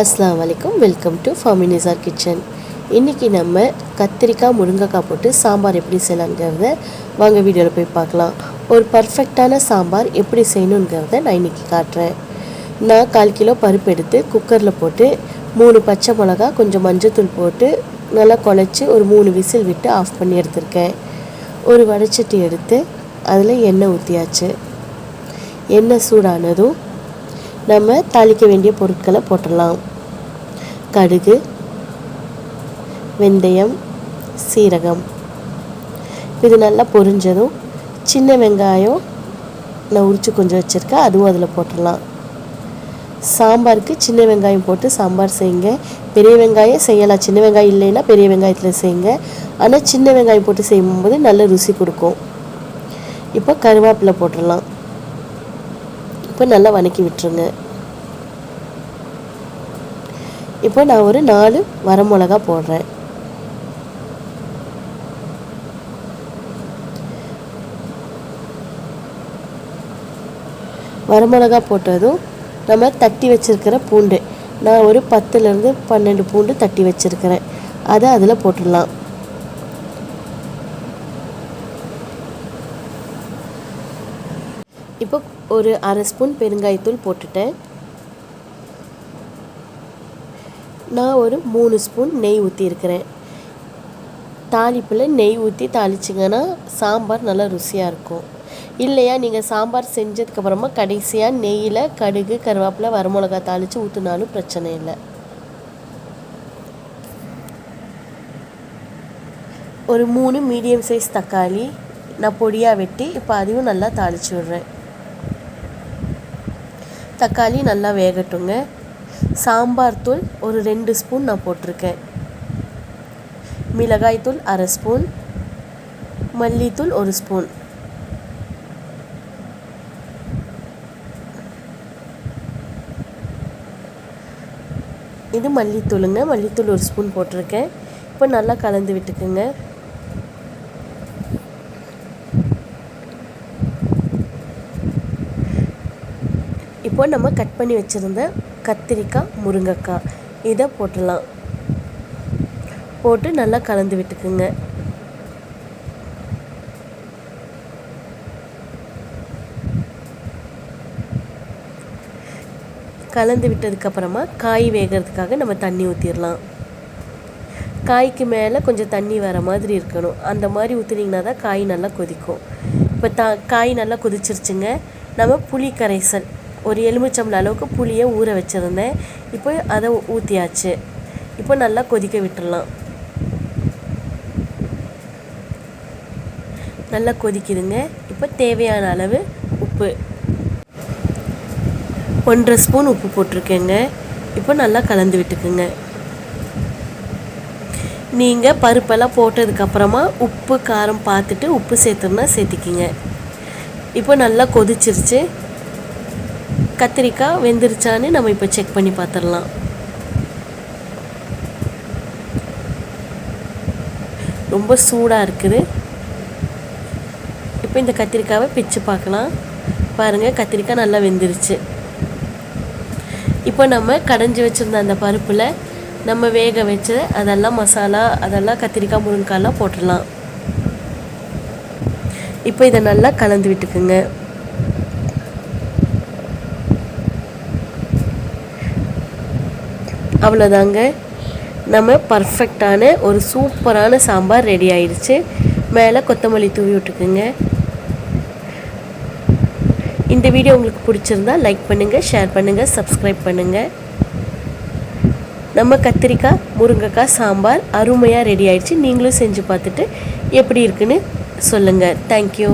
அஸ்லாம் வலைக்கம் welcome to ஃபாமினிசார் kitchen இன்றைக்கி நம்ம கத்திரிக்காய் முருங்கைக்காய் போட்டு சாம்பார் எப்படி செய்யலாங்கிறத வாங்க வீடியோவில் போய் பார்க்கலாம். ஒரு பர்ஃபெக்டான சாம்பார் எப்படி செய்யணுங்கிறத நான் இன்றைக்கி காட்டுறேன். நான் கால் கிலோ பருப்பு எடுத்து குக்கரில் போட்டு மூணு பச்சை மிளகா கொஞ்சம் மஞ்சத்தூள் போட்டு நல்லா குழச்சி ஒரு மூணு விசில் விட்டு ஆஃப் பண்ணி எடுத்திருக்கேன். ஒரு வடைச்சட்டி எடுத்து அதில் எண்ணெய் ஊற்றியாச்சு எண்ணெய் சூடானதும் நம்ம தாளிக்க வேண்டிய பொருட்களை போட்டுடலாம். கடுகு வெந்தயம் சீரகம். இது நல்லா பொரிஞ்சதும் சின்ன வெங்காயம் நான் உரித்து கொஞ்சம் வச்சுருக்கேன் அதுவும் அதில் போட்டுடலாம். சாம்பாருக்கு சின்ன வெங்காயம் போட்டு சாம்பார் செய்யுங்க. பெரிய வெங்காயம் செய்யலாம். சின்ன வெங்காயம் இல்லைன்னா பெரிய வெங்காயத்தில் செய்யுங்க. ஆனால் சின்ன வெங்காயம் போட்டு செய்யும்போது நல்ல ருசி கொடுக்கும். இப்போ கருவேப்பிலை போட்டுடலாம். இப்போ நல்லா வதக்கி விட்டுருங்க. இப்போ நான் ஒரு நாலு வரமிளகா போடுறேன். வரமிளகா போட்டதும் நம்ம தட்டி வச்சுருக்கிற பூண்டு நான் ஒரு பத்துலேருந்து பன்னெண்டு பூண்டு தட்டி வச்சுருக்கிறேன். அதை அதில் போட்டுடலாம். இப்போ ஒரு அரை ஸ்பூன் பெருங்காயத்தூள் போட்டுட்டேன். நான் ஒரு மூணு ஸ்பூன் நெய் ஊற்றிருக்கிறேன் தாளிப்பில் நெய் ஊற்றி தாளிச்சிங்கன்னா சாம்பார் நல்லா ருசியாக இருக்கும். இல்லையா நீங்கள் சாம்பார் செஞ்சதுக்கப்புறமா கடைசியாக நெய்யில் கடுகு கருவேப்பிலை வரமிளகா தாளித்து ஊற்றினாலும் பிரச்சனை இல்லை. ஒரு மூணு மீடியம் சைஸ் தக்காளி நான் பொடியாக வெட்டி இப்போ அதையும் நல்லா தாளித்து விடுறேன். தக்காளி நல்லா வேகட்டுங்க. சாம்பார் தூள் ஒரு ரெண்டு ஸ்பூன் நான் போட்டிருக்கேன். மிளகாய் தூள் அரை ஸ்பூன். மல்லித்தூள் ஒரு ஸ்பூன். இது மல்லித்தூளுங்க. மல்லித்தூள் ஒரு ஸ்பூன் போட்டிருக்கேன். இப்போ நல்லா கலந்து விட்டுக்குங்க. இப்போ நம்ம கட் பண்ணி வச்சுருந்த கத்திரிக்காய் முருங்கைக்காய். இதை போட்டுடலாம். போட்டு நல்லா கலந்து விட்டுக்குங்க. கலந்து விட்டதுக்கப்புறமா காய் வேகிறதுக்காக நம்ம தண்ணி ஊற்றிடலாம் காய்க்கு மேலே கொஞ்சம் தண்ணி வர மாதிரி இருக்கணும். அந்த மாதிரி ஊற்றுனீங்கன்னா தான் காய் நல்லா கொதிக்கும். இப்போ த காய் நல்லா கொதிச்சிருச்சுங்க. நம்ம புளி கரைசல் ஒரு எலுமிச்சம்பளம் அளவுக்கு புளியை ஊற வச்சுருந்தேன். இப்போ அதை ஊற்றியாச்சு இப்போ நல்லா கொதிக்க விட்டுடலாம் நல்லா கொதிக்குதுங்க. இப்போ தேவையான அளவு உப்பு. ஒன்றரை ஸ்பூன் உப்பு போட்டிருக்கேங்க. இப்போ நல்லா கலந்து விட்டுக்குங்க. நீங்கள் பருப்பெல்லாம் போட்டதுக்கப்புறமா உப்பு காரம் பார்த்துட்டு உப்பு சேர்த்துனா சேர்த்திக்கிங்க. இப்போ நல்லா கொதிச்சிருச்சு. கத்திரிக்காய் வெந்துருச்சான்னு நம்ம இப்போ செக் பண்ணி பார்த்துடலாம். ரொம்ப சூடாக இருக்குது. இப்போ இந்த கத்திரிக்காவை பிச்சு பார்க்கலாம். பாருங்கள் கத்திரிக்காய் நல்லா வெந்துருச்சு. இப்போ நம்ம கடைஞ்சி வச்சுருந்த அந்த பருப்பில் நம்ம வேக வச்சு அதெல்லாம் மசாலா அதெல்லாம் கத்திரிக்காய் முருங்கைக்காய்லாம் போட்டுடலாம். இப்போ இதை நல்லா கலந்து விட்டுக்குங்க. அவ்வளோதாங்க நம்ம பர்ஃபெக்டான ஒரு சூப்பரான சாம்பார் ரெடி ஆயிடுச்சு. மேலே கொத்தமல்லி தூவி விட்டுக்குங்க. இந்த வீடியோ உங்களுக்கு பிடிச்சிருந்தா லைக் பண்ணுங்கள் ஷேர் பண்ணுங்கள் சப்ஸ்கிரைப் பண்ணுங்கள் நம்ம கத்திரிக்காய் முருங்கைக்காய் சாம்பார் அருமையாக ரெடி ஆயிடுச்சு. நீங்களும் செஞ்சு பார்த்துட்டு எப்படி இருக்குன்னு சொல்லுங்கள் தேங்க்யூ